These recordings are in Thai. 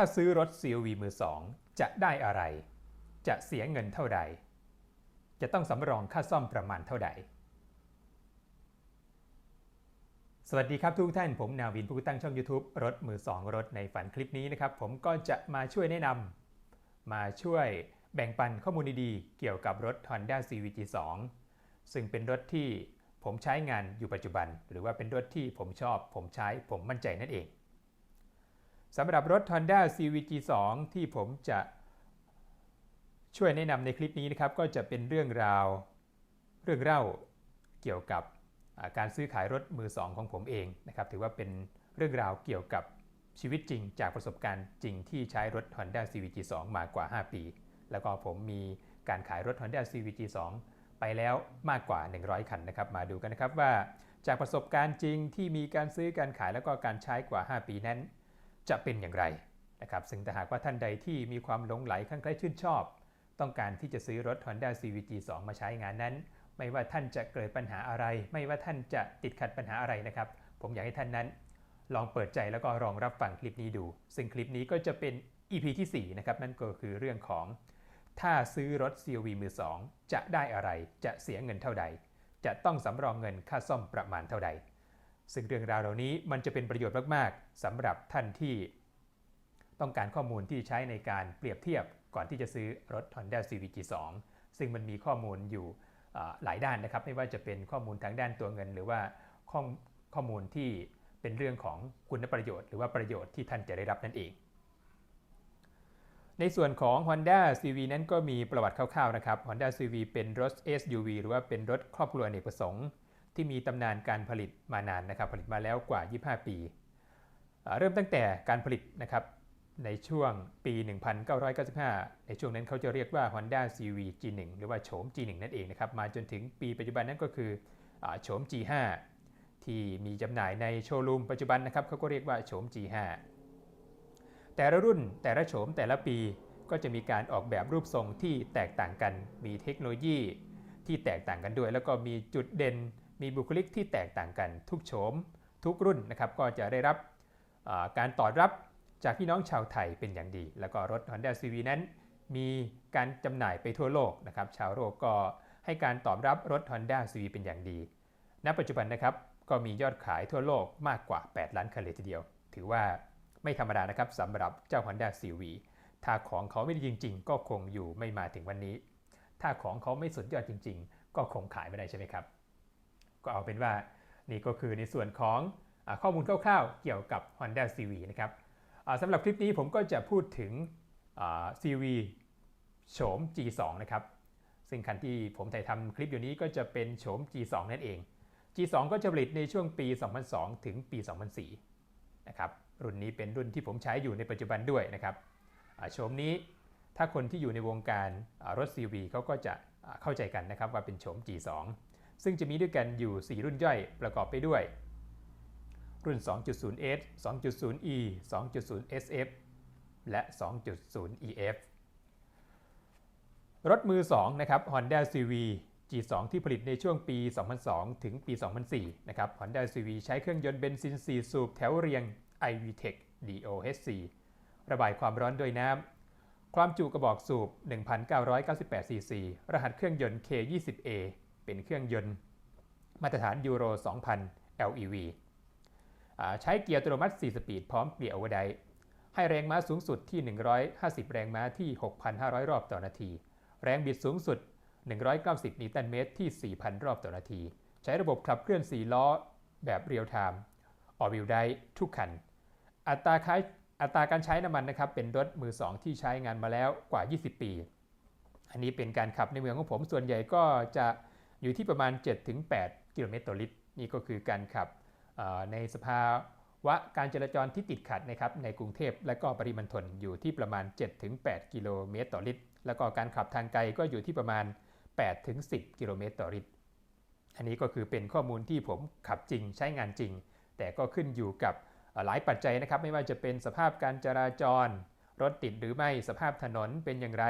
ถ้าซื้อรถ CRV มือสองจะได้อะไร จะเสียเงินเท่าใด จะต้องสำรองค่าซ่อมประมาณเท่าใด สวัสดีครับทุกท่านผมนาวินผู้ตั้งช่อง YouTube รถมือสองรถในฝันคลิปนี้นะครับ ผมก็จะมาช่วยแนะนำมาช่วยแบ่งปันข้อมูลดีๆ เกี่ยวกับรถ Honda CVG 2ซึ่งเป็นรถที่ผมใช้งานอยู่ปัจจุบัน หรือว่าเป็นรถที่ผมชอบ ผมใช้ผมมั่นใจนั่นเอง สำหรับรถ Honda CVG 2 ที่ผมจะช่วยแนะนำในคลิปนี้นะครับ ก็จะเป็นเรื่องราวเรื่องเล่าเกี่ยวกับการซื้อขายรถมือสองของผมเองนะครับ ถือว่าเป็นเรื่องราวเกี่ยวกับชีวิตจริง จากประสบการณ์จริงที่ใช้รถ Honda CVG 2 มากว่า 5 ปี แล้วก็ผมมีการขายรถ Honda CVG 2 ไปแล้วมากกว่า 100 คันนะครับ มาดูกันนะครับว่าจากประสบการณ์จริงที่มีการซื้อการขายแล้วก็การใช้กว่า 5 ปีนั้น จะเป็นอย่างไรนะครับซึ่งถ้าหากว่าท่านใดที่มีความหลงไหลคลั่งไคล้ชื่นชอบ ต้องการที่จะซื้อรถ Honda CVG 2 มาใช้งานนั้น ไม่ว่าท่านจะเกิดปัญหาอะไร ไม่ว่าท่านจะติดขัดปัญหาอะไรนะครับ ผมอยากให้ท่านนั้น ลองเปิดใจแล้วก็ลองรับฟังคลิปนี้ดู ซึ่งคลิปนี้ก็จะเป็น EP ที่4นะครับนั่นก็คือเรื่องของ ถ้าซื้อรถ CRV มือ2จะได้อะไร จะเสียเงินเท่าใด จะต้องสำรองเงินค่าซ่อมประมาณเท่าใด ซึ่งเรื่องราวเหล่านี้มันจะเป็นประโยชน์มากๆสำหรับท่านที่ ต้องการข้อมูลที่ใช้ในการเปรียบเทียบก่อนที่จะซื้อรถ Honda CVG 2 ซึ่งมันมีข้อมูลอยู่หลายด้านนะครับ ไม่ว่าจะเป็นข้อมูลทางด้านตัวเงิน หรือว่าข้อข้อมูลที่เป็นเรื่องของคุณประโยชน์ หรือว่าประโยชน์ที่ท่านจะได้รับนั่นเอง ในส่วนของ Honda CV นั้นก็มีประวัติคร่าวๆนะครับ Honda CV เป็นรถ SUV หรือว่าเป็นรถครอบครัวอเนกประสงค์ ที่มีตำนานการผลิตมานานนะครับผลิตมาแล้วกว่า 25 ปี เริ่มตั้งแต่การผลิตนะครับในช่วงปี 1995 ในช่วงนั้นเขาจะเรียกว่า Honda CV G1 หรือว่าโฉม G1 นั่นเองนะครับมาจนถึงปีปัจจุบันนั้นก็คือโฉม G5 ที่มีจำหน่ายในโชว์รูมปัจจุบันนะครับเขาก็เรียกว่าโฉม G5 แต่ละรุ่นแต่ละโฉมแต่ละปีก็จะมีการออกแบบรูปทรงที่แตกต่างกัน มีเทคโนโลยีที่แตกต่างกันด้วย แล้วก็มีจุดเด่น มีบุคลิกที่แตกต่างกันทุกโฉม ทุกรุ่นนะครับก็จะได้รับการตอบรับจากพี่น้องชาวไทยเป็นอย่างดี แล้วก็รถ Honda CV นั้นมีการจำหน่ายไปทั่วโลกนะครับชาวโลกก็ให้การตอบรับรถ Honda CV เป็นอย่างดี ณ ปัจจุบันนะครับก็มียอดขายทั่วโลกมากกว่า 8 ล้านคันเลยทีเดียว ถือว่าไม่ธรรมดานะครับสำหรับเจ้า Honda CV ถ้าของเขาไม่ดีจริง ๆ ก็คงอยู่ไม่มาถึงวันนี้ ถ้าของเขาไม่สุดยอดจริง ๆ ก็คงขายไม่ได้ใช่ไหมครับ ก็เอาเป็นว่านี่ก็คือในส่วนของข้อมูลคร่าวๆ เกี่ยวกับ Honda CV นะครับสำหรับคลิปนี้ผมก็จะพูดถึง CV โฉม G2 นะครับ ซึ่งคันที่ผมถ่ายทำคลิปอยู่นี้ก็จะเป็นโฉม G2 นั่นเอง G2 ก็จะผลิตในช่วงปี 2002 ถึงปี 2004 นะครับ รุ่นนี้เป็นรุ่นที่ผมใช้อยู่ในปัจจุบันด้วยนะครับโฉมนี้ถ้าคนที่อยู่ในวงการรถ CV เขาก็จะเข้าใจกันนะครับว่าเป็นโฉม G2 ซึ่งจะมีด้วยกันอยู่ 4 รุ่นย่อยประกอบไปด้วย รุ่น 2.0S 2.0E 2.0SF และ 2.0EF รถมือ 2 นะครับ Honda CV G2 ที่ผลิตในช่วงปี 2002 ถึงปี 2004 นะครับ Honda CV ใช้เครื่องยนต์เบนซิน 4 สูบแถวเรียง iVTEC DOHC ระบายความร้อนด้วยน้ำ ความจุกระบอกสูบ 1,998 cc รหัสเครื่องยนต์ K20A เป็นเครื่องยนต์ มาตรฐานยูโร 2000 LEV ใช้เกียร์อัตโนมัติ 4 สปีดพร้อมเกียร์โอเวอร์ไดให้แรงม้าสูงสุดที่ 150 แรงม้าที่ 6,500 รอบต่อนาที แรงบิดสูงสุด 190 นิวตันเมตรที่ 4,000 รอบต่อนาที ใช้ระบบขับเคลื่อน 4 ล้อแบบเรียลไทม์ออวิลไดทุกคัน อัตราคายอัตราการใช้น้ำมันนะครับเป็นรถมือ 2 ที่ใช้งานมาแล้วกว่า 20 ปี อันนี้เป็นการขับในเมืองของผมส่วนใหญ่ก็จะ อยู่ที่ประมาณ 7-8 กิโลเมตรต่อลิตร นี่ก็คือการขับในสภาวะการจราจรที่ติดขัดนะครับในกรุงเทพและก็ปริมณฑลอยู่ที่ประมาณ 7-8 กิโลเมตรต่อลิตร แล้วก็การขับทางไกลก็อยู่ที่ประมาณ 8-10 กิโลเมตรต่อลิตร อันนี้ก็คือเป็นข้อมูลที่ผมขับจริงใช้งานจริง แต่ก็ขึ้นอยู่กับหลายปัจจัยนะครับไม่ว่าจะเป็นสภาพการจราจร รถติดหรือไม่สภาพถนนเป็นอย่างไร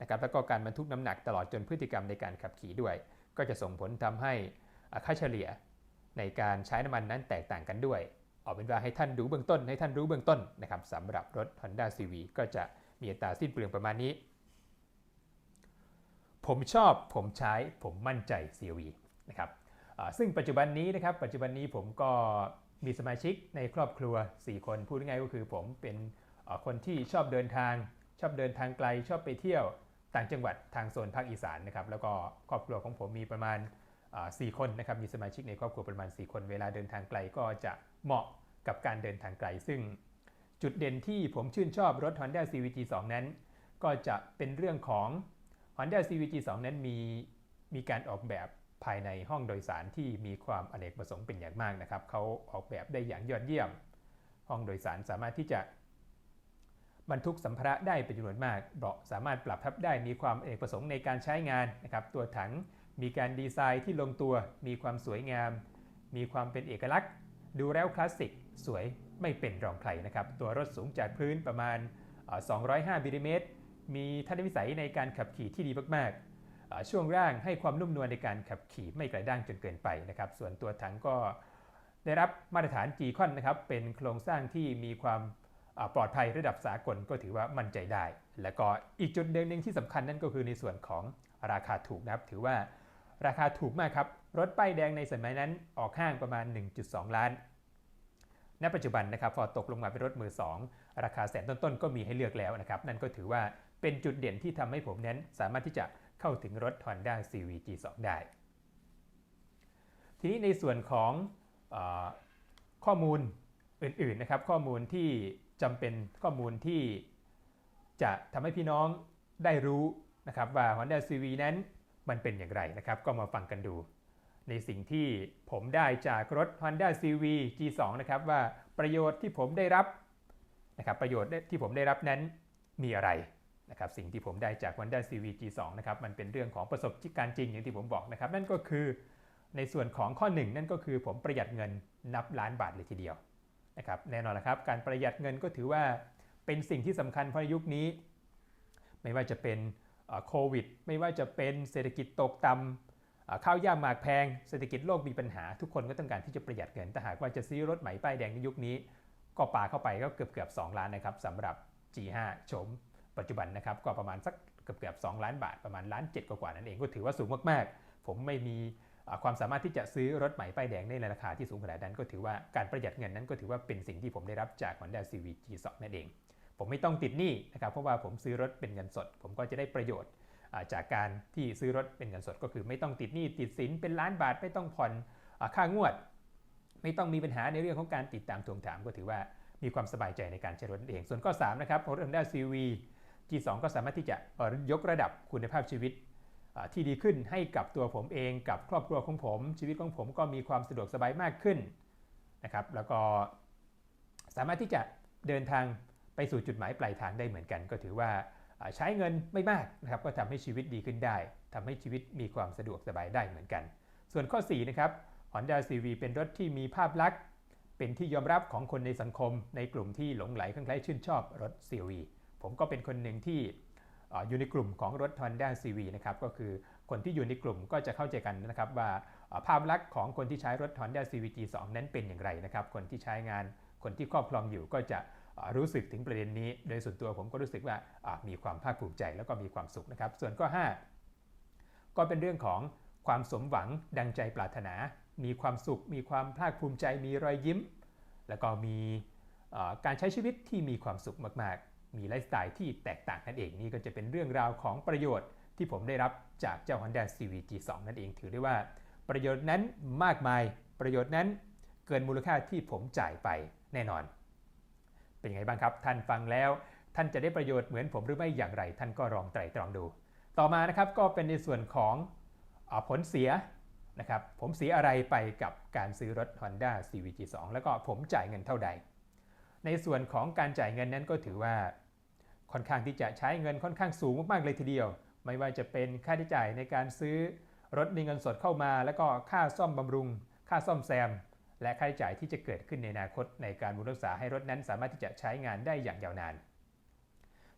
นะครับแล้วก็การบรรทุกน้ำหนักตลอดจนพฤติกรรมในการขับขี่ด้วย ก็จะส่งผลทำให้ค่าเฉลี่ยในการใช้น้ำมันนั้นแตกต่างกันด้วยเอาเป็นว่าให้ท่านรู้เบื้องต้น ให้ท่านรู้เบื้องต้นนะครับสำหรับรถ Honda CV ก็จะมีอัตราสิ้นเปลืองประมาณนี้ ผมชอบผมใช้ผมมั่นใจ CV นะครับซึ่งปัจจุบันนี้นะครับปัจจุบันนี้ผมก็มีสมาชิกในครอบครัว 4 คนพูดง่ายก็คือผมเป็นคนที่ชอบเดินทาง ชอบเดินทางไกลชอบไปเที่ยว ต่างจังหวัดทางโซนภาคอีสานนะครับแล้วก็ครอบครัวของผมมีประมาณอ่คนนะครับมีสมาชิกในครอบครัวประมาณ 4 คน เวลาเดินทางไกลก็จะเหมาะกับการเดินทางไกล ซึ่งจุดเด่นที่ผมชื่นชอบรถ Honda CVG 2 นั้น ก็จะเป็นเรื่องของ Honda CVG 2 นั้นมีมีการออกแบบภายในห้องโดยสารที่มีความอเนกประสงค์เป็นอย่างมากนะครับเขาออกแบบได้อย่างยอดเยี่ยม ห้องโดยสารสามารถที่จะ บรรทุกสัมภาระได้เป็นจำนวนมาก เบาะสามารถปรับทับได้มีความอเนกประสงค์ในการใช้งานนะครับตัวถังมีการดีไซน์ที่ลงตัว มีความสวยงาม มีความเป็นเอกลักษณ์ ดูแล้วคลาสสิก สวยไม่เป็นรองใครนะครับ ตัวรถสูงจากพื้นประมาณ 205มิลลิเมตร มีทัศนวิสัยในการขับขี่ที่ดีมากๆ ช่วงร่างให้ความนุ่มนวลในการขับขี่ไม่กระด้างจนเกินไปนะครับ ส่วนตัวถังก็ได้รับมาตรฐาน g c o n นะครับ เป็นโครงสร้างที่มีความ ปลอดภัยระดับสากลก็ถือว่ามั่นใจได้ และก็อีกจุดเด่นหนึ่งที่สำคัญนั่นก็คือในส่วนของราคาถูกนะครับถือว่าราคาถูกมากครับ รถป้ายแดงในสมัยนั้นออกห้างประมาณ 1.2 ล้าน ณ ปัจจุบันนะครับพอตกลงมาเป็นรถมือ 2 ราคาแสนต้นๆ ก็มีให้เลือกแล้วนะครับ นั่นก็ถือว่าเป็นจุดเด่นที่ทำให้ผมนั้นสามารถที่จะเข้าถึงรถ Honda CV G2 ได้ ทีนี้ในส่วนของอข้อมูลอื่นๆนะครับ ข้อมูลที่ จำเป็นข้อมูลที่จะทำให้พี่น้องได้รู้นะครับว่า Honda CV นั้นมันเป็นอย่างไรนะครับ ก็มาฟังกันดู ในสิ่งที่ผมได้จากรถ Honda CV G2 นะครับว่าประโยชน์ที่ผมได้รับนะครับประโยชน์ที่ผมได้รับนั้นมีอะไรนะครับสิ่งที่ผมได้จาก Honda CV G2 นะครับมันเป็นเรื่องของประสบการณ์จริงอย่างที่ผมบอกนะครับ นั่นก็คือในส่วนของข้อ 1 นั่นก็คือผมประหยัดเงินนับล้านบาทเลยทีเดียว นะครับแน่นอนละครับ การประหยัดเงินก็ถือว่าเป็นสิ่งที่สำคัญเพราะในยุคนี้ ไม่ว่าจะเป็นโควิด ไม่ว่าจะเป็นเศรษฐกิจตกต่ำข้าวยากหมากแพง เศรษฐกิจโลกมีปัญหา ทุกคนก็ต้องการที่จะประหยัดเงินแต่หากว่าจะซื้อรถใหม่ป้ายแดงในยุคนี้ ก็ปาเข้าไปก็เกือบเกือบ2ล้านนะครับสำหรับ G5 โฉมปัจจุบันนะครับก็ประมาณสักเกือบเกือบ2ล้านบาทประมาณล้านเจ็ดกว่านั่นเองก็ถือว่าสูงมากๆ ผมไม่มี ความสามารถที่จะซื้อรถใหม่ป้ายแดงในราคาที่สูงขนาดนั้น ก็ถือว่าการประหยัดเงินนั้นก็ถือว่าเป็นสิ่งที่ผมได้รับจาก Honda CV G2 นั่นเอง ผมไม่ต้องติดหนี้นะครับเพราะว่าผมซื้อรถเป็นเงินสด ผมก็จะได้ประโยชน์จากการที่ซื้อรถเป็นเงินสดก็คือไม่ต้องติดหนี้ติดสินเป็นล้านบาทไม่ต้องผ่อนค่างวด ไม่ต้องมีปัญหาในเรื่องของการติดตามทวงถามก็ถือว่ามีความสบายใจในการใช้รถเอง ส่วนข้อ3นะครับรถ Honda CV G2 ก็สามารถที่จะยกระดับคุณภาพชีวิต ที่ดีขึ้นให้กับตัวผมเองกับครอบครัวของผม ชีวิตของผมก็มีความสะดวกสบายมากขึ้นนะครับ แล้วก็สามารถที่จะเดินทางไปสู่จุดหมายปลายทางได้เหมือนกัน ก็ถือว่าใช้เงินไม่มากนะครับ ก็ทำให้ชีวิตดีขึ้นได้ทำให้ชีวิตมีความสะดวกสบายได้เหมือนกัน ส่วนข้อ4นะครับ Honda CV เป็นรถที่มีภาพลักษณ์เป็นที่ยอมรับของคนในสังคม ในกลุ่มที่หลงไหลคล้ายชื่นชอบรถ CV ผมก็เป็นคนหนึ่งที่ อยู่ในกลุ่มของรถ Honda CV นะครับก็คือคนที่อยู่ในกลุ่มก็จะเข้าใจกันนะครับว่าภาพลักษณ์ของคนที่ใช้รถ Honda CV G2 นั้นเป็นอย่างไรนะครับคนที่ใช้งานคนที่ครอบครองอยู่ก็จะรู้สึกถึงประเด็นนี้ โดยส่วนตัวผมก็รู้สึกว่ามีความภาคภูมิใจแล้วก็มีความสุขนะครับ ส่วนข้อ 5 ก็เป็นเรื่องของความสมหวังดังใจปรารถนา มีความสุข มีความภาคภูมิใจ มีรอยยิ้ม แล้วก็มีการใช้ชีวิตที่มีความสุขมากๆ มีไลฟ์สไตล์ที่แตกต่างนั่นเองนี่ก็จะเป็นเรื่องราวของประโยชน์ที่ผมได้รับจากเจ้า Honda CV G2 นั่นเองถือได้ว่า ประโยชน์นั้นมากมายประโยชน์นั้นเกินมูลค่าที่ผมจ่ายไปแน่นอน เป็นไงบ้างครับ ท่านฟังแล้ว ท่านจะได้ประโยชน์เหมือนผมหรือไม่อย่างไร ท่านก็ลองไตร่ตรองดู ต่อมานะครับก็เป็นในส่วนของอผลเสียนะครับผมเสียอะไรไปกับการซื้อรถ Honda CVG 2แล้วก็ผมจ่ายเงินเท่าใด ในส่วนของการจ่ายเงินนั้นก็ถือว่า ค่อนข้างที่จะใช้เงินค่อนข้างสูงมากๆเลยทีเดียว ไม่ว่าจะเป็นค่าใช้จ่ายในการซื้อรถในเงินสดเข้ามา แล้วก็ค่าซ่อมบำรุง ค่าซ่อมแซม และค่าใช้จ่ายที่จะเกิดขึ้นในอนาคตในการบำรุงรักษาให้รถนั้นสามารถที่จะใช้งานได้อย่างยาวนาน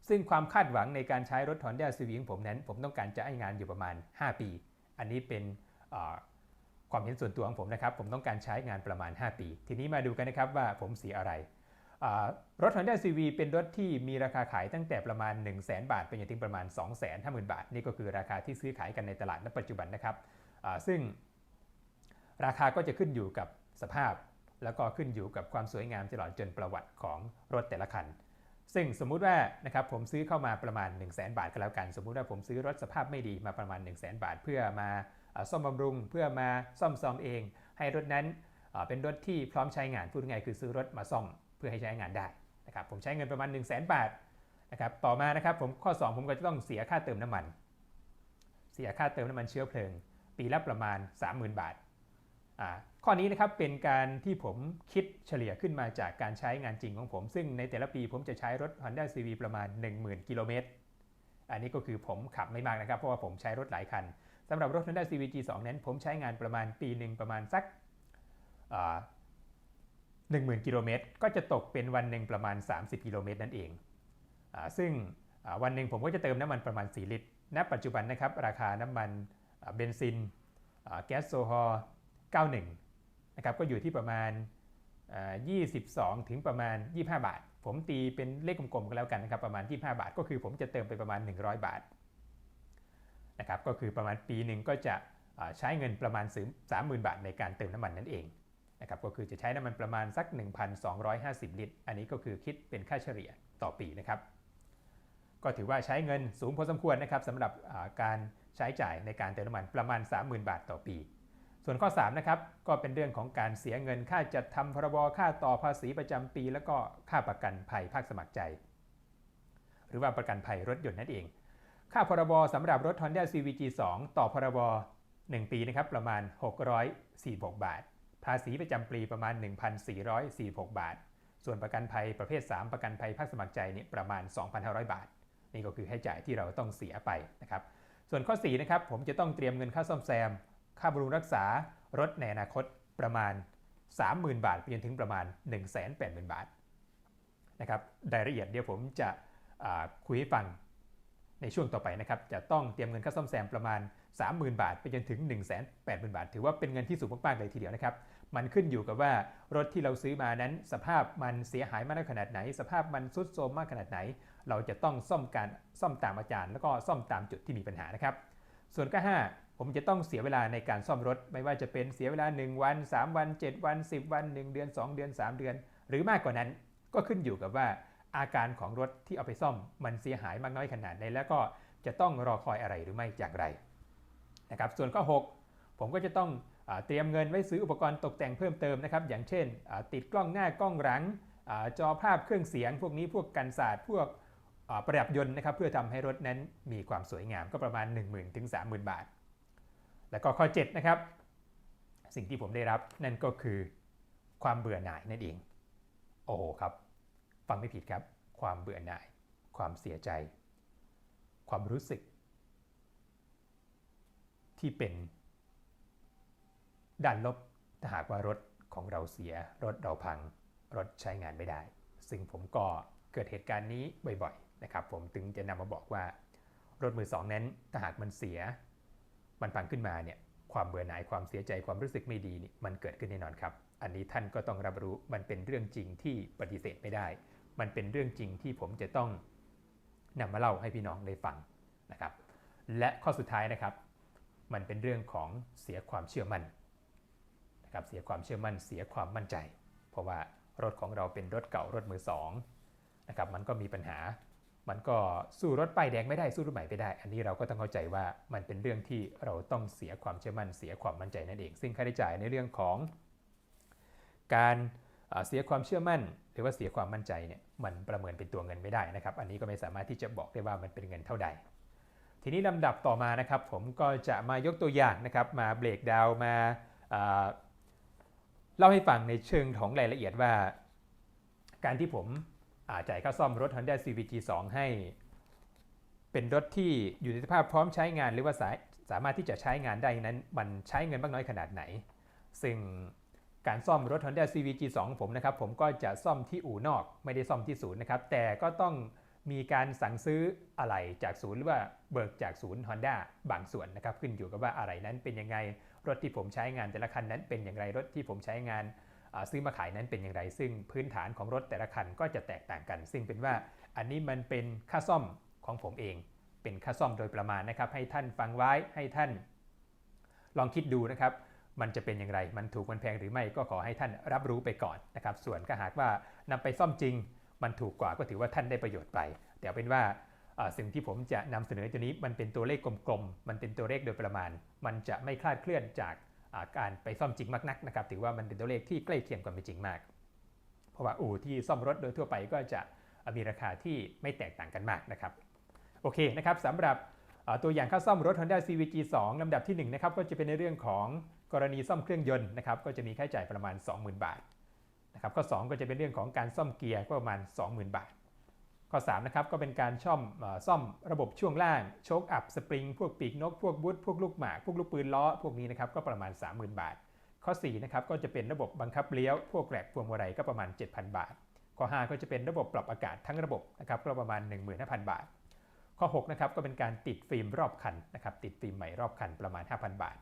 ซึ่งความคาดหวังในการใช้รถ Honda Civic ของผมนั้น ผมต้องการจะให้งานอยู่ประมาณ 5 ปี อันนี้เป็นความเห็นส่วนตัวของผมนะครับ ผมต้องการใช้งานประมาณ 5 ปี ทีนี้มาดูกันนะครับว่าผมเสียอะไร รถ Honda CV เป็นรถที่มีราคาขายตั้งแต่ประมาณ 1 0 0 0 0แบาท ไปจนถึงประมาณ 2 5 0 0 0 0 บาท นี่ก็คือราคาที่ซื้อขายกันในตลาดณปัจจุบันนะครับซึ่งราคาก็จะขึ้นอยู่กับสภาพ แล้วก็ขึ้นอยู่กับความสวยงามตลอดจนประวัติของรถแต่ละคัน ซึ่งสมมุติว่านะครับผมซื้อเข้ามาประมาณ 1 0 0 0 0แบาทก็แล้วกัน สมมุติว่าผมซื้อรถสภาพไม่ดีมาประมาณ 1 0 0 0 0แบาท เพื่อมาอซ่อมบำรุง เพื่อมาซ่อมซอมเอง ให้รถนั้นเป็นรถที่พร้อมใช้งานพูดง่ายคือซื้อรถมาซ่อม พื่อให้ใช้งานได้นะครับผมใช้เงินประมาณ 1 0 0 0 0แบาทนะครับต่อมานะครับผมข้อ 2 ผมก็จะต้องเสียค่าเติมน้ำมัน เสียค่าเติมน้ำมันเชื้อเพลิง ปีละประมาณ 30,000 บาทอ่าข้อนี้นะครับเป็นการที่ผมคิดเฉลี่ยขึ้นมาจากการใช้งานจริงของผม ซึ่งในแต่ละปีผมจะใช้รถ Honda CV ประมาณ 10,000 กิโลเมตร อันนี้ก็คือผมขับไม่มากนะครับ เพราะว่าผมใช้รถหลายคันสำหรับรถ Honda CV G2 นั้น ผมใช้งานประมาณปีหนึ่งประมาณสัก หนึ่งหมื่นกิโลเมตรก็จะตกเป็นวันหนึ่งประมาณ 30 กิโลเมตรนั่นเองอซึ่งวันหนึ่งผมก็จะเติมน้ำมันประมาณ 4 ลิตร ณ ปัจจุบันนะครับราคาน้ำมันเบนซินแก๊สโซฮอล์91 นะครับก็อยู่ที่ประมาณอ่า22 ถึงประมาณ 25 บาท ผมตีเป็นเลขกลมๆก็แล้วกันนะครับประมาณ 25 บาท ก็คือผมจะเติมไปประมาณ 100 บาทนะครับก็คือประมาณปีหนึ่งก็จะใช้เงินประมาณ 30,000 บาทในการเติมน้ำมันนั่นเอง นะครับก็คือจะใช้น้ำมันประมาณสัก 1,250 ลิตร อันนี้ก็คือคิดเป็นค่าเฉลี่ยต่อปีนะครับ ก็ถือว่าใช้เงินสูงพอสมควรนะครับสำหรับการใช้จ่ายในการเติมน้ำมันประมาณ 30,000 บาทต่อปี ส่วนข้อ3นะครับก็เป็นเรื่องของการเสียเงินค่าจัดทำพรบค่าต่อภาษีประจำปี แล้วก็ค่าประกันภัยภาคสมัครใจ หรือว่าประกันภัยรถยนต์นั่นเอง ค่าพรบสำหรับรถ Honda CVG 2 ต่อพรบ 1 ปีนะครับประมาณ 646 บาท ภาษีประจำปีประมาณ 1,446 บาท ส่วนประกันภัยประเภท 3 ประกันภัยภาคสมัครใจเนี่ยประมาณ 2,500 บาท นี่ก็คือให้จ่ายที่เราต้องเสียไปนะครับ ส่วนข้อ4นะครับผมจะต้องเตรียมเงินค่าซ่อมแซม ค่าบำรุงรักษารถในอนาคตประมาณ 30,000 บาทไปจนถึงประมาณ 180,000 บาทนะครับรายละเอียดเดี๋ยวผมจะคุยให้ฟังในช่วงต่อไปนะครับจะต้องเตรียมเงินค่าซ่อมแซมประมาณ 30,000 บาท ไปจนถึง 180,000 บาท ถือว่าเป็นเงินที่สูงมาก ๆ เลยทีเดียวนะครับ มันขึ้นอยู่กับว่ารถที่เราซื้อมานั้น สภาพมันเสียหายมากน้อยขนาดไหน สภาพมันทรุดโทรมมากขนาดไหน เราจะต้องซ่อมการซ่อมตามอาจารย์ แล้วก็ซ่อมตามจุดที่มีปัญหานะครับ ส่วนข้อ5ผมจะต้องเสียเวลาในการซ่อมรถ ไม่ว่าจะเป็นเสียเวลา 1 วัน 3 วัน 7 วัน 10 วัน 1 เดือน 2 เดือน 3 เดือน หรือมากกว่านั้นก็ขึ้นอยู่กับว่าอาการของรถที่เอาไปซ่อมมันเสียหายมากน้อยขนาดไหนแล้วก็จะต้องรอคอยอะไรหรือไม่อย่างไรนะครับส่วนข้อ 6 ผมก็จะต้อง เตรียมเงินไว้ซื้ออุปกรณ์ตกแต่งเพิ่มเติมนะครับ อย่างเช่น ติดกล้องหน้ากล้องหลังอจอภาพเครื่องเสียง พวกนี้พวกกันศาสตร์พวกประดับยนต์นะครับ เพื่อทำให้รถนั้นมีความสวยงามก็ประมาณ 1 0,000 ถึง 30,000 บาท แล้วก็ข้อ 7 นะครับ สิ่งที่ผมได้รับนั่นก็คือความเบื่อหน่ายนั่นเอง โอ้โหครับ ฟังไม่ผิดครับ ความเบื่อหน่าย ความเสียใจ ความรู้สึก ที่เป็น ด้านลบถ้าหากว่ารถของเราเสีย รถเราพัง รถใช้งานไม่ได้ ซึ่งผมก็เกิดเหตุการณ์นี้บ่อยๆนะครับ ผมถึงจะนำมาบอกว่า รถมือสองนั้นถ้าหากมันเสีย มันพังขึ้นมาเนี่ยความเบื่อหน่ายความเสียใจความรู้สึกไม่ดีนี่มันเกิดขึ้นแน่นอนครับ อันนี้ท่านก็ต้องรับรู้มันเป็นเรื่องจริงที่ปฏิเสธไม่ได้ มันเป็นเรื่องจริงที่ผมจะต้องนำมาเล่าให้พี่น้องได้ฟังนะครับ และข้อสุดท้ายนะครับ มันเป็นเรื่องของเสียความเชื่อมั่น นะครับเสียความเชื่อมั่นเสียความมั่นใจ เพราะว่ารถของเราเป็นรถเก่ารถมือสองนะครับมันก็มีปัญหา มันก็สู้รถป้ายแดงไม่ได้สู้รถใหม่ไม่ได้ อันนี้เราก็ต้องเข้าใจว่ามันเป็นเรื่องที่เราต้องเสียความเชื่อมั่นเสียความมั่นใจนั่นเอง ซึ่งค่าใช้จ่ายในเรื่องของ การเสียความเชื่อมั่น หรือว่าเสียความมั่นใจเนี่ยมันประเมินเป็นตัวเงินไม่ได้นะครับ อันนี้ก็ไม่สามารถที่จะบอกได้ว่ามันเป็นเงินเท่าใด ทีนี้ลำดับต่อมานะครับ ผมก็จะมายกตัวอย่างนะครับ มาเบรกดาวมา เล่าให้ฟังในเชิงของรายละเอียดว่า การที่ผมจ่ายค่าซ่อมรถ Honda CVG 2 ให้ เป็นรถที่อยู่ในสภาพพร้อมใช้งานหรือว่าสาสามารถที่จะใช้งานได้นั้น มันใช้เงินมากน้อยขนาดไหน ซึ่งการซ่อมรถ Honda CVG 2ของผมนะครับผมก็จะซ่อมที่อู่นอกไม่ได้ซ่อมที่ศูนย์นะครับ แต่ก็ต้องมีการสั่งซื้ออะไรจากศูนย์หรือว่าเบิกจากศูนย์ Honda บางส่วนนะครับ ขึ้นอยู่กับว่าอะไรนั้นเป็นยังไง รถที่ผมใช้งานแต่ละคันนั้นเป็นอย่างไรรถที่ผมใช้งานซื้อมาขายนั้นเป็นอย่างไร ซึ่งพื้นฐานของรถแต่ละคันก็จะแตกต่างกัน ซึ่งเป็นว่าอันนี้มันเป็นค่าซ่อมของผมเอง เป็นค่าซ่อมโดยประมาณนะครับ ให้ท่านฟังไว้ให้ท่าน ลองคิดดูนะครับ มันจะเป็นอย่างไร มันถูกมันแพงหรือไม่ก็ขอให้ท่านรับรู้ไปก่อนนะครับ ส่วนก็หากว่านำไปซ่อมจริง มันถูกกว่าก็ถือว่าท่านได้ประโยชน์ไปแต่เป็นว่า สิ่งที่ผมจะนำเสนอตัวนี้มันเป็นตัวเลขกลมๆ มันเป็นตัวเลขโดยประมาณ มันจะไม่คลาดเคลื่อนจากการไปซ่อมจริงมากนักนะครับ ถือว่ามันเป็นตัวเลขที่ใกล้เคียงกับเป็นจริงมาก เพราะว่าอู่ที่ซ่อมรถโดยทั่วไปก็จะมีราคาที่ไม่แตกต่างกันมากนะครับ โอเคนะครับสำหรับตัวอย่างค่าซ่อมรถ Honda CVG 2ลำดับที่1นะครับก็จะเป็นในเรื่องของกรณีซ่อมเครื่องยนต์นะครับก็จะมีค่าใช้จ่ายประมาณ 20,000 บาทนะครับข้อ 2 ก็จะเป็นเรื่องของการซ่อมเกียร์ก็ประมาณ 20,000 บาท ข้อ3นะครับก็เป็นการช่อมซ่อมระบบช่วงล่าง โชคอัพสปริง พวกปีกนก พวกบูทพวกลูกหมากพวกลูกปืนล้อ พวกนี้นะครับก็ประมาณ 30,000 บาท ข้อ4นะครับก็จะเป็นระบบบังคับเลี้ยว พวกแกลกพวงมาลัยก็ประมาณ 7,000 บาท ข้อ 5 ก็จะเป็นระบบปรับอากาศทั้งระบบนะครับก็ประมาณ 15,000 บาท ข้อ6นะครับก็เป็นการติดฟิล์มรอบคันนะครับติดฟิล์มใหม่รอบคันประมาณ 5,000 บาท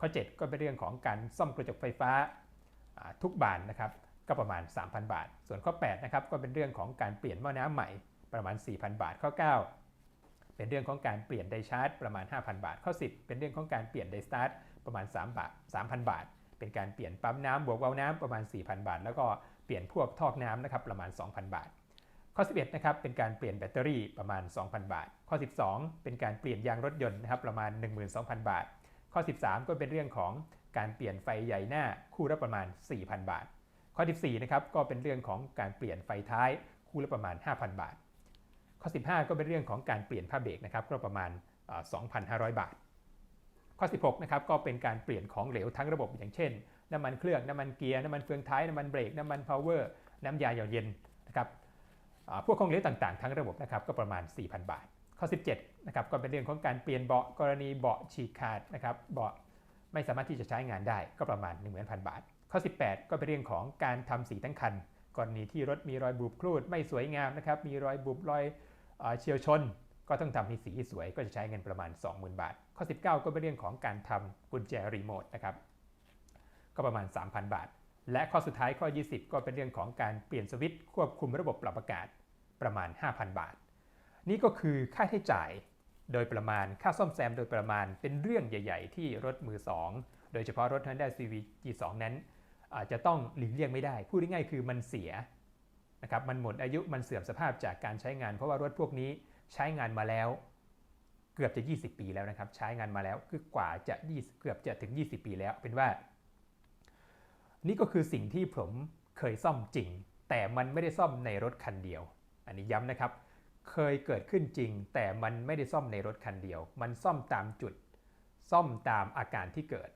ข้อ 7 ก็เป็นเรื่องของการซ่อมกระจกไฟฟ้าทุกบานนะครับ ก็ประมาณ 3,000 บาท ส่วนข้อ8นะครับก็เป็นเรื่องของการเปลี่ยนหม้อน้ำใหม่ประมาณ 4,000 บาท ข้อ 9 เป็นเรื่องของการเปลี่ยนไดชาร์จประมาณ 5,000 บาท ข้อ 10 เป็นเรื่องของการเปลี่ยนไดสตาร์ทประมาณ3บาท3,000 บาท เป็นการเปลี่ยนปั๊มน้ำบวกเวาล์วน้ำประมาณ 4,000 บาท แล้วก็เปลี่ยนพวกทอกน้ำนะครับประมาณ 2,000 บาท ข้อ 11นะครับเป็นการเปลี่ยนแบตเตอรี่ประมาณ 2,000 บาท ข้อ 12 เป็นการเปลี่ยนยางรถยนต์นะครับประมาณ 12,000 บาท ข้อ 13 ก็เป็นเรื่องของการเปลี่ยนไฟใหญ่หน้าคู่ละประมาณ 4,000 บาท ข้อ 14นะครับก็เป็นเรื่องของการเปลี่ยนไฟท้ายคู่ละประมาณ 5,000 บาท ข้อ 15 ก็เป็นเรื่องของการเปลี่ยนผ้าเบรกนะครับก็ประมาณ 2,500 บาท ข้อ 16นะครับก็เป็นการเปลี่ยนของเหลวทั้งระบบอย่างเช่น น้ำมันเครื่องน้ำมันเกียร์น้ำมันเฟืองท้ายน้ำมันเบรกน้ำมันพาวเวอร์น้ำยาหยอดเย็นนะครับพวกของเหลวต่างๆ ทั้งระบบนะครับก็ประมาณ 4,000 บาท ข้อ 17นะครับก็เป็นเรื่องของการเปลี่ยนเบาะกรณีเบาะฉีกขาดนะครับเบาะไม่สามารถที่จะใช้งานได้ก็ประมาณ 10,000 บาท ข้อ 18 ก็เป็นเรื่องของการทำสีทั้งคันกรณีที่รถมีรอยบุบครูดไม่สวยงามนะครับมีรอยบุบรอยเฉียวชน ก็ต้องทำให้สีสวยก็จะใช้เงินประมาณ 20,000 บาท ข้อ 19 ก็เป็นเรื่องของการทำกุญแจรีโมทนะครับก็ประมาณ 3,000 บาท และข้อสุดท้ายข้อ 20 ก็เป็นเรื่องของการเปลี่ยนสวิตช์ควบคุมระบบปรับอากาศประมาณ 5,000 บาท นี่ก็คือค่าใช้จ่ายโดยประมาณค่าซ่อมแซมโดยประมาณเป็นเรื่องใหญ่ ๆ ที่รถมือ 2 โดยเฉพาะรถ Honda CVG 2 นั้น อาจจะต้องหลีกเลี่ยงไม่ได้ พูดง่ายๆคือมันเสียนะครับมันหมดอายุมันเสื่อมสภาพจากการใช้งาน เพราะว่ารถพวกนี้ใช้งานมาแล้วเกือบจะ 20 ปีแล้วนะครับ ใช้งานมาแล้วคือกว่าจะ20เกือบจะถึง 20 ปีแล้วเป็นว่า นี่ก็คือสิ่งที่ผมเคยซ่อมจริง แต่มันไม่ได้ซ่อมในรถคันเดียว อันนี้ย้ำนะครับ เคยเกิดขึ้นจริง แต่มันไม่ได้ซ่อมในรถคันเดียว มันซ่อมตามจุด ซ่อมตามอาการที่เกิด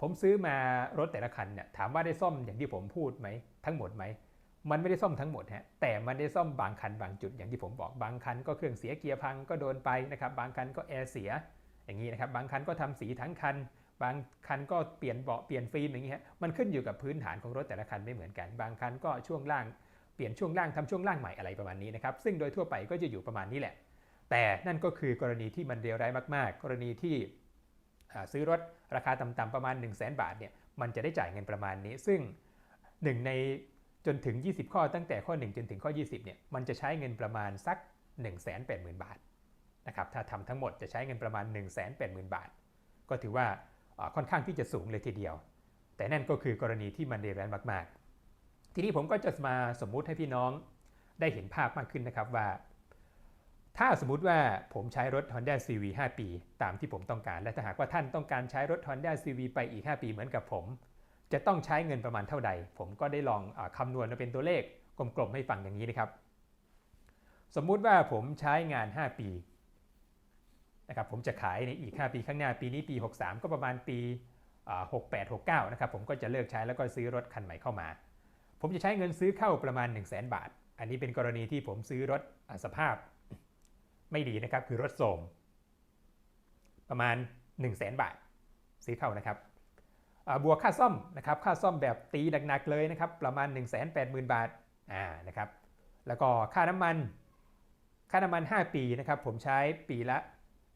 ผมซื้อมารถแต่ละคันเนี่ยถามว่าได้ซ่อมอย่างที่ผมพูดไหมทั้งหมดไหมมันไม่ได้ซ่อมทั้งหมดฮะแต่มันได้ซ่อมบางคันบางจุดอย่างที่ผมบอกบางคันก็เครื่องเสียเกียร์พังก็โดนไปนะครับบางคันก็แอร์เสียอย่างนี้นะครับบางคันก็ทำสีทั้งคัน บางคันก็เปลี่ยนเบาะเปลี่ยนฟิล์มอย่างนี้ฮะมันขึ้นอยู่กับพื้นฐานของรถแต่ละคันไม่เหมือนกัน บางคันก็ช่วงล่างเปลี่ยนช่วงล่างทำช่วงล่างใหม่อะไรประมาณนี้นะครับซึ่งโดยทั่วไปก็จะอยู่ประมาณนี้แหละ แต่นั่นก็คือกรณีที่มันเร็วร้ายมาก ๆ กรณีที่ ซื้อรถราคาต่ำๆประมาณ 1 0 0 0 0แบาทเนี่ยมันจะได้จ่ายเงินประมาณนี้ ซึ่งหนึ่งในจนถึง 20 ข้อตั้งแต่ข้อ 1 จนถึงข้อ 20เนี่ยมันจะใช้เงินประมาณสัก 180,000 บาทนะครับถ้าทำทั้งหมดจะใช้เงินประมาณ 180,000 บาท ก็ถือว่าค่อนข้างที่จะสูงเลยทีเดียว แต่นั่นก็คือกรณีที่มันเดรันมาก ๆ ทีนี้ผมก็จะมาสมมุติให้พี่น้องได้เห็นภาพมากขึ้นนะครับว่า ถ้าสมมุติว่าผมใช้รถ Honda CV 5 ปี ตามที่ผมต้องการ และถ้าหากว่าท่านต้องการใช้รถ Honda CV ไปอีก 5 ปีเหมือนกับผม จะต้องใช้เงินประมาณเท่าใด ผมก็ได้ลองอคำนวณมาเป็นตัวเลขกลมๆให้ฟังอย่างนี้นะครับ สมมุติว่าผมใช้งาน 5 ปีนะครับผมจะขายในอีก 5 ปีข้างหน้าปีนี้ปี 63 ก็ประมาณปี 68 69 นะครับผมก็จะเลิกใช้แล้วก็ซื้อรถคันใหม่เข้ามา ผมจะใช้เงินซื้อเข้าประมาณ 1 0 0 0 0แบาท อันนี้เป็นกรณีที่ผมซื้อรถสภาพ ไม่ดีนะครับคือรถโสมประมาณ 1 0 0 0 0แบาทซื้อเข้านะครับบวกค่าซ่อมนะครับค่าซ่อมแบบตีหนักๆเลยนะครับประมาณ 1 8 0 0 0 0 บาทอ่านะครับแล้วก็ค่าน้ำมัน ค่าน้ำมัน 5 ปีนะครับผมใช้ปีละ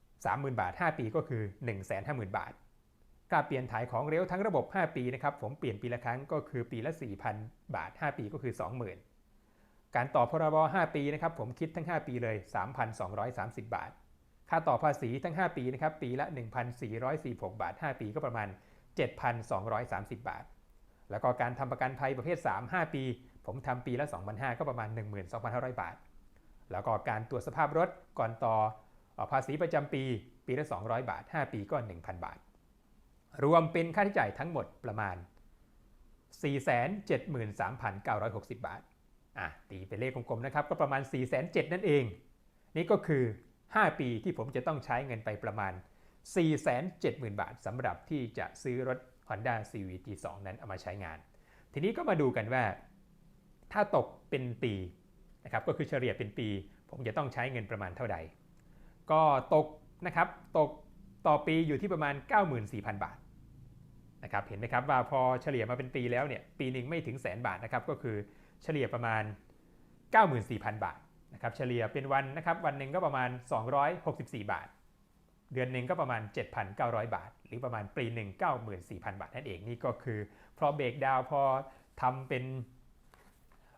30,000 บาท 5 ปีก็คือ 150,000 บาทค่าเปลี่ยนถ่ายของเร็วทั้งระบบ 5 ปีนะครับผมเปลี่ยนปีละครั้งก็คือปีละ 4,000 บาท 5 ปีก็คือ 20,000 การต่อพรบ 5 ปีนะครับผมคิดทั้ง 5 ปีเลย 3,230 บาท ค่าต่อภาษีทั้ง 5 ปีนะครับปีละ 1,446 บาท 5 ปีก็ประมาณ 7,230 บาท แล้วก็การทำประกันภัยประเภท 3 5 ปี ผมทำปีละ 2,500 ก็ประมาณ 12,500 บาท แล้วก็การตรวจสภาพรถก่อนต่อภาษีประจำปี ปีละ 200 บาท 5 ปีก็ 1,000 บาท รวมเป็นค่าใช้จ่ายทั้งหมดประมาณ 473,960 บาท อะตีเป็นเลขกลมๆนะครับก็ประมาณ407,000นั่นเอง นี่ก็คือ 5 ปีที่ผมจะต้องใช้เงินไปประมาณ 470,000 บาทสำหรับที่จะซื้อรถ Honda CVT 2 นั้นเอามาใช้งาน ทีนี้ก็มาดูกันว่า ถ้าตกเป็นปีนะครับก็คือเฉลี่ยเป็นปี ผมจะต้องใช้เงินประมาณเท่าใด ก็ตกนะครับตกต่อปีอยู่ที่ประมาณ 94,000 บาทนะครับเห็นไหมครับว่าพอเฉลี่ยมาเป็นปีแล้วเนี่ยปีหนึ่งไม่ถึงแสนบาทนะครับก็คือ เฉลี่ยประมาณ 94,000 บาทนะครับเฉลี่ยเป็นวันนะครับวันหนึ่งก็ประมาณ 264 บาท เดือนหนึ่งก็ประมาณ 7,900 บาท หรือประมาณปีหนึ่ง94,000 บาทนั่นเองนี่ก็คือพอเบรกดาวพอทำเป็น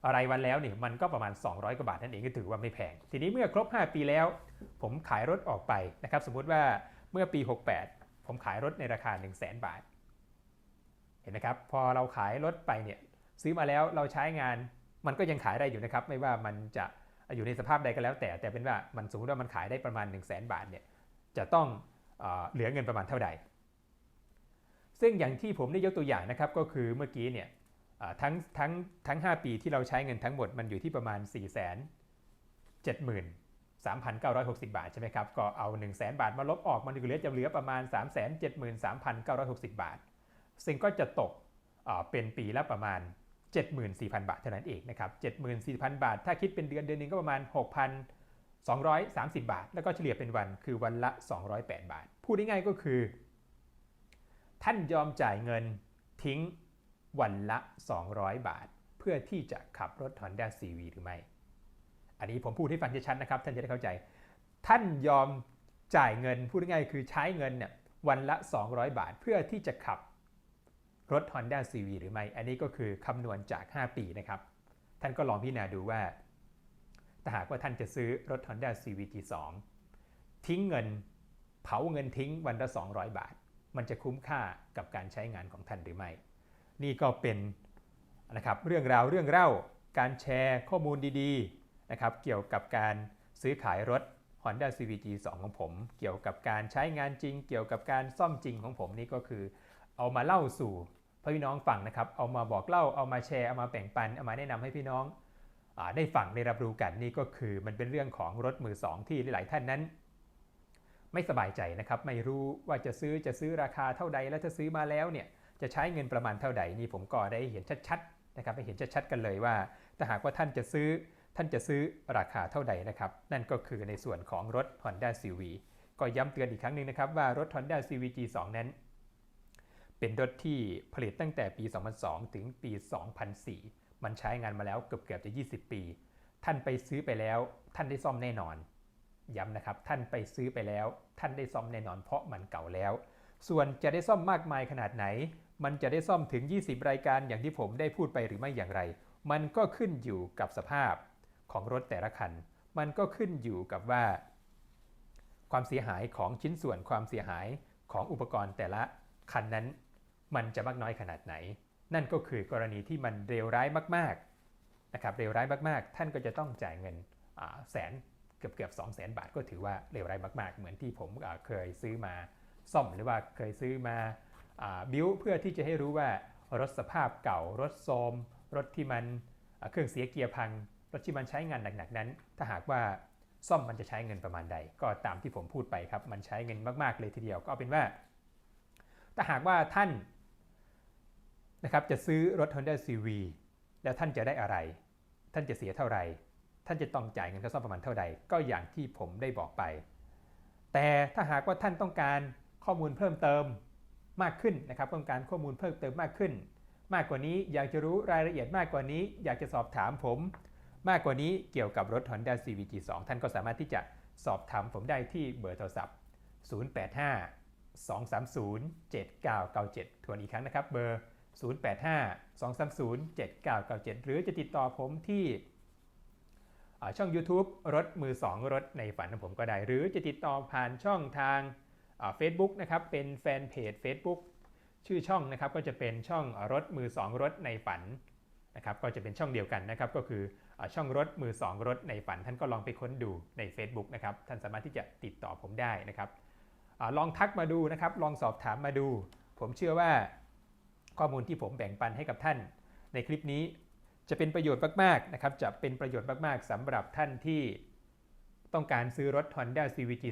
อะไรวันแล้วเนี่ยมันก็ประมาณ 200 กว่าบาทนั่นเองก็ถือว่าไม่แพง ทีนี้เมื่อครบ 5 ปีแล้ว ผมขายรถออกไปนะครับสมมุติว่าเมื่อปี 68 ผมขายรถในราคา 1 0 0 0 0แบาท เห็นนะครับพอเราขายรถไปเนี่ย ซื้อมาแล้วเราใช้งานมันก็ยังขายได้อยู่นะครับ ไม่ว่ามันจะอยู่ในสภาพใดก็แล้วแต่ แต่เป็นว่ามันสมมติว่ามันขายได้ประมาณ 1 0 0 0 0แบาทเนี่ยจะต้องเอเหลือเงินประมาณเท่าใด ซึ่งอย่างที่ผมได้ยกตัวอย่างนะครับก็คือเมื่อกี้เนี่ยทั้งทั้งทั้ง 5 ปีที่เราใช้เงินทั้งหมดมันอยู่ที่ประมาณ 4 7 0 3,960 บาทใช่ไหมครับ ก็เอา 1 0 0 0 0แบาทมาลบออกมันเหลือจะเหลือประมาณ 373,960 บาท ซึ่งก็จะตกเป็นปีละประมาณ 74,000 บาทเท่านั้นเองนะครับ74,000 บาท ถ้าคิดเป็นเดือนเดือนนึงก็ประมาณ 6,230 บาท แล้วก็เฉลี่ยเป็นวันคือวันละ 208 บาท พูดง่ายๆก็คือ ท่านยอมจ่ายเงินทิ้งวันละ 200 บาท เพื่อที่จะขับรถ Honda CV หรือไม่ อันนี้ผมพูดให้ฟังชัดๆนะครับ ท่านจะได้เข้าใจ ท่านยอมจ่ายเงินพูดง่ายๆคือใช้เงินเนี่ยวันละ 200 บาท เพื่อที่จะขับ รถ Honda CV หรือไม่ อันนี้ก็คือคำนวณจาก 5 ปีนะครับ ท่านก็ลองพิจารณาดูว่า ถ้าหากว่าท่านจะซื้อรถ Honda CV G2 ทิ้งเงิน เผาเงินทิ้งวันละ 200 บาท มันจะคุ้มค่ากับการใช้งานของท่านหรือไม่ นี่ก็เป็นนะครับเรื่องราวเรื่องเล่าการแชร์ข้อมูลดีๆนะครับเกี่ยวกับการซื้อขายรถ Honda CVG 2 ของผม เกี่ยวกับการใช้งานจริง เกี่ยวกับการซ่อมจริงของผมนี่ก็คือ เอามาเล่าสู่ พี่น้องฟังนะครับ เอามาบอกเล่า เอามาแชร์ เอามาแบ่งปัน เอามาแนะนำให้พี่น้องอได้ฟังได้รับรู้กันนี่ก็คือมันเป็นเรื่องของรถมือสองที่หลาย ๆ ท่านนั้น ไม่สบายใจนะครับ ไม่รู้ว่าจะซื้อจะซื้อราคาเท่าใด แล้วจะซื้อมาแล้วเนี่ยจะใช้เงินประมาณเท่าใดนี่ผมก็ได้เห็นชัด ๆ นะครับไปเห็นชัด ๆ กันเลยว่า ถ้าหากว่าท่านจะซื้อท่านจะซื้อราคาเท่าใดนะครับ นั่นก็คือในส่วนของรถ Honda CV ก็ย้ำเตือนอีกครั้งหนึ่งนะครับว่ารถ Honda CV G2 นั้น เป็นรถที่ผลิตตั้งแต่ปี 2002 ถึงปี 2004 มันใช้งานมาแล้วเกือบเกือบจะ 20 ปี ท่านไปซื้อไปแล้ว ท่านได้ซ่อมแน่นอน ย้ำนะครับ ท่านไปซื้อไปแล้ว ท่านได้ซ่อมแน่นอน เพราะมันเก่าแล้ว ส่วนจะได้ซ่อมมากมายขนาดไหน มันจะได้ซ่อมถึง 20 รายการอย่างที่ผมได้พูดไปหรือไม่อย่างไร มันก็ขึ้นอยู่กับสภาพของรถแต่ละคัน มันก็ขึ้นอยู่กับว่า ความเสียหายของชิ้นส่วนความเสียหายของอุปกรณ์แต่ละคันนั้น มันจะมากน้อยขนาดไหน นั่นก็คือกรณีที่มันเร็วร้ายมากๆนะครับเร็วร้ายมากๆ ท่านก็จะต้องจ่ายเงินแสนเกือบเกือบสองแสนบาทก็ถือว่าเร็วร้ายมากๆ เหมือนที่ผมเคยซื้อมาซ่อมหรือว่าเคยซื้อมาบิวเพื่อที่จะให้รู้ว่ารถสภาพเก่ารถโทมรถที่มันเครื่องเสียเกียร์พัง รถที่มันใช้งานหนักๆนั้น ถ้าหากว่าซ่อมมันจะใช้เงินประมาณใด ก็ตามที่ผมพูดไปครับ มันใช้เงินมากๆเลยทีเดียว ก็เอาเป็นว่า ถ้าหากว่าท่าน นะครับจะซื้อรถ Honda CV แล้วท่านจะได้อะไร ท่านจะเสียเท่าไหร่ ท่านจะต้องจ่ายเงินค่าซ่อมประมาณเท่าใดก็อย่างที่ผมได้บอกไป แต่ถ้าหากว่าท่านต้องการข้อมูลเพิ่มเติมมากขึ้นนะครับต้องการข้อมูลเพิ่มเติมมากขึ้น มากกว่านี้อยากจะรู้รายละเอียดมากกว่านี้ อยากจะสอบถามผม มากกว่านี้เกี่ยวกับรถ Honda CVG 2 ท่านก็สามารถที่จะสอบถามผมได้ที่เบอร์โทรศัพท์ 085 230 7997 ทวนอีกครั้งนะครับเบอร์ 085 230 7997 หรือจะติดต่อผมที่ช่อง YouTube รถมือ 2 รถในฝันของผมก็ได้ หรือจะติดต่อผ่านช่องทางเฟซบุ๊กนะครับเป็นแฟนเพจ Facebook ชื่อช่องนะครับก็จะเป็นช่องรถมือ 2 รถในฝันนะครับก็จะเป็นช่องเดียวกันนะครับก็คืออช่องรถมือ 2 รถในฝัน ท่านก็ลองไปค้นดูใน Facebook นะครับท่านสามารถที่จะติดต่อผมได้นะครับอลองทักมาดูนะครับลองสอบถามมาดู ผมเชื่อว่า ข้อมูลที่ผมแบ่งปันให้กับท่าน ในคลิปนี้จะเป็นประโยชน์มากๆนะครับจะเป็นประโยชน์มากๆสำหรับท่านที่ต้องการซื้อรถ Honda CVG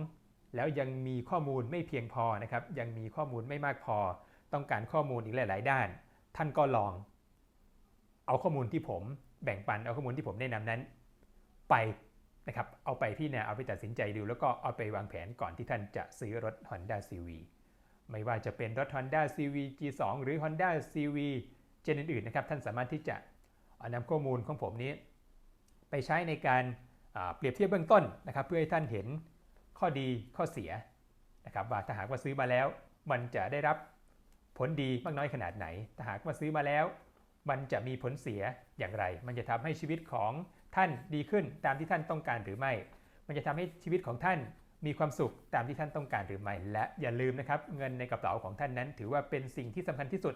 2 แล้วยังมีข้อมูลไม่เพียงพอนะครับยังมีข้อมูลไม่มากพอ ต้องการข้อมูลอีกหลาย ๆ ด้าน ท่านก็ลอง เอาข้อมูลที่ผมแบ่งปันเอาข้อมูลที่ผมแนะนำนั้น ไปนะครับเอาไปพี่นาเอาไปตัดสินใจดู แล้วก็เอาไปวางแผนก่อนที่ท่านจะซื้อรถ Honda CV ไม่ว่าจะเป็นรถ Honda CV G2 หรือ Honda CV เจนอื่นๆนะครับ ท่านสามารถที่จะนำข้อมูลของผมนี้ ไปใช้ในการเปรียบเทียบเบื้องต้นนะครับ เพื่อให้ท่านเห็นข้อดีข้อเสียนะครับว่าถ้าหากว่าซื้อมาแล้ว มันจะได้รับผลดีมากน้อยขนาดไหน ถ้าหากว่าซื้อมาแล้ว มันจะมีผลเสียอย่างไร มันจะทำให้ชีวิตของท่านดีขึ้นตามที่ท่านต้องการหรือไม่ มันจะทำให้ชีวิตของท่าน มีความสุขตามที่ท่านต้องการหรือไม่ และอย่าลืมนะครับ เงินในกระเป๋าของท่านนั้น ถือว่าเป็นสิ่งที่สำคัญที่สุด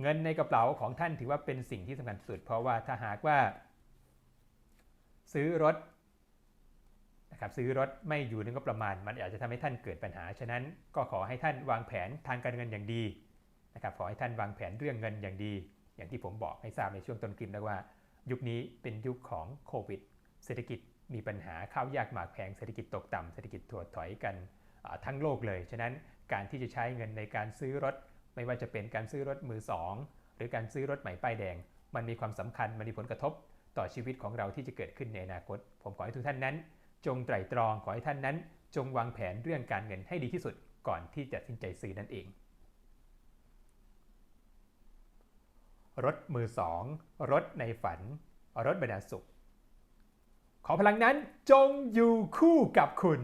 เงินในกระเป๋าของท่านถือว่าเป็นสิ่งที่สำคัญที่สุด เพราะว่าถ้าหากว่า ซื้อรถนะครับซื้อรถไม่อยู่ในงบประมาณ มันอาจจะทำให้ท่านเกิดปัญหา ฉะนั้นก็ขอให้ท่านวางแผนทางการเงินอย่างดีนะครับขอให้ท่านวางแผนเรื่องเงินอย่างดี อย่างที่ผมบอกให้ทราบในช่วงต้นคลิปแล้วว่า ยุคนี้เป็นยุคของโควิด เศรษฐกิจ มีปัญหาข้าวยากหมากแพงเศรษฐกิจตกต่ำเศรษฐกิจถดถอยกันทั้งโลกเลย ฉะนั้นการที่จะใช้เงินในการซื้อรถ ไม่ว่าจะเป็นการซื้อรถมือสองหรือการซื้อรถใหม่ป้ายแดง มันมีความสำคัญมันมีผลกระทบต่อชีวิตของเราที่จะเกิดขึ้นในอนาคต ผมขอให้ทุกท่านนั้น จงไตร่ตรองขอให้ท่านนั้น จงวางแผนเรื่องการเงินให้ดีที่สุดก่อนที่จะตัดสินใจซื้อนั่นเอง รถมือสองรถในฝัน รถบรรดาสุข ขอพลังนั้นจงอยู่คู่กับคุณ